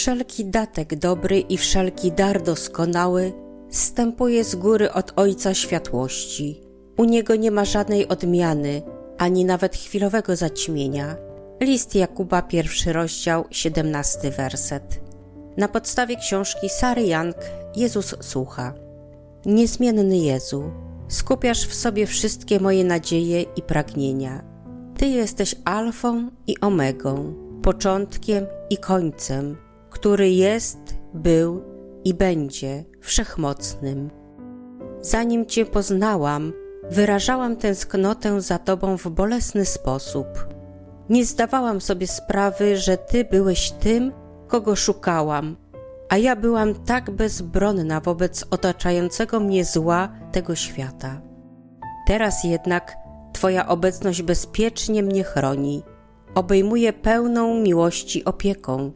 Wszelki datek dobry i wszelki dar doskonały zstępuje z góry od Ojca Światłości. U Niego nie ma żadnej odmiany, ani nawet chwilowego zaćmienia. List Jakuba, pierwszy rozdział, 17 werset. Na podstawie książki Sary Young Jezus słucha. Niezmienny Jezu, skupiasz w sobie wszystkie moje nadzieje i pragnienia. Ty jesteś alfą i omegą, początkiem i końcem, który jest, był i będzie wszechmocnym. Zanim Cię poznałam, wyrażałam tęsknotę za Tobą w bolesny sposób. Nie zdawałam sobie sprawy, że Ty byłeś tym, kogo szukałam, a ja byłam tak bezbronna wobec otaczającego mnie zła tego świata. Teraz jednak Twoja obecność bezpiecznie mnie chroni, obejmuje pełną miłości opieką.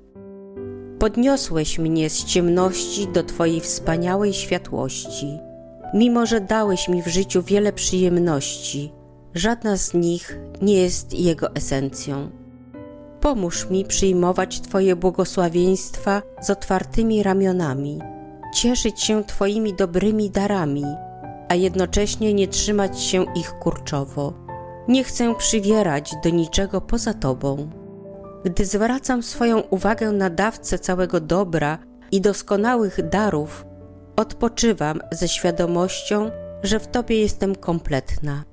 Podniosłeś mnie z ciemności do Twojej wspaniałej światłości. Mimo, że dałeś mi w życiu wiele przyjemności, żadna z nich nie jest jego esencją. Pomóż mi przyjmować Twoje błogosławieństwa z otwartymi ramionami, cieszyć się Twoimi dobrymi darami, a jednocześnie nie trzymać się ich kurczowo. Nie chcę przywierać do niczego poza Tobą. Gdy zwracam swoją uwagę na dawcę całego dobra i doskonałych darów, odpoczywam ze świadomością, że w Tobie jestem kompletna.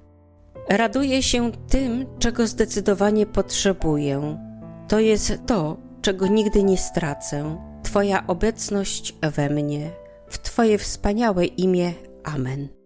Raduję się tym, czego zdecydowanie potrzebuję. To jest to, czego nigdy nie stracę. Twoja obecność we mnie. W Twoje wspaniałe imię. Amen.